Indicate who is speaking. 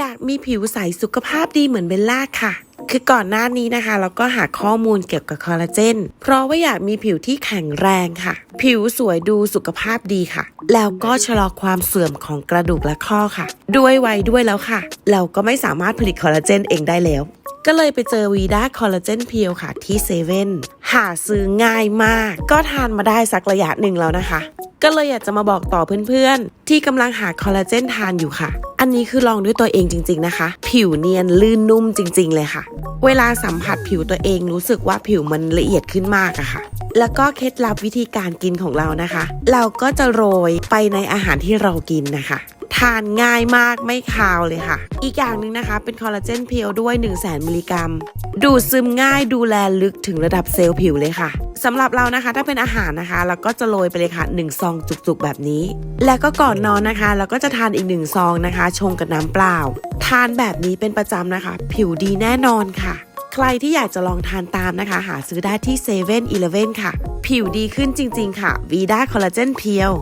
Speaker 1: อยากมีผิวใสสุขภาพดีเหมือนเบลล่าค่ะ คือก่อนหน้านี้นะคะ เราก็หาข้อมูลเกี่ยวกับคอลลาเจน เพราะว่าอยากมีผิวที่แข็งแรงค่ะ ผิวสวยดูสุขภาพดีค่ะ แล้วก็ชะลอความเสื่อมของกระดูกและข้อค่ะ ด้วยวัยด้วยแล้วค่ะ เราก็ไม่สามารถผลิตคอลลาเจนเองได้แล้วก็เลยไปเจอวีด้าคอลลาเจนเพียวค่ะที่เซเว่นหาซื้อง่ายมาก ก็ทานมาได้สักระยะหนึ่งแล้วนะคะ ก็เลยอยากจะมาบอกต่อเพื่อนๆ ที่กำลังหาคอลลาเจนทานอยู่ค่ะ อันนี้คือลองด้วยตัวเองจริง ๆนะคะ ผิวเนียนลื่นนุ่มจริง ๆ เลยค่ะ เวลาสัมผัสผิวตัวเองรู้สึกว่าผิวมันละเอียดขึ้นมากอะค่ะ แล้วก็เคล็ดลับวิธีการกินของเรานะคะ เราก็จะโรยไปในอาหารที่เรากินนะคะทานง่ายมากไม่คาวเลยค่ะ อีกอย่างหนึ่งนะคะ เป็นคอลลาเจนเพียวด้วย 1 0 0 0 0แมิลลิกรัม ดูดซึมง่ายดูแลลึกถึงระดับเซลล์ผิวเลยค่ะสำหรับเรานะคะถ้าเป็นอาหารนะคะเราก็จะโรยไปเลยค่ะ1ซองจุกๆแบบนี้ แล้วก็ก่อนนอนนะคะ เราก็จะทานอีก1ซองนะคะ ชงกับน้ำเปล่า ทานแบบนี้เป็นประจำนะคะ ผิวดีแน่นอนค่ะ ใครที่อยากจะลองทานตามนะคะ หาซื้อได้ที่7 e เ e ่ e อค่ะ ผิวดีขึ้นจริง ๆ ค่ะวีด้าคอลลาเจนเพียว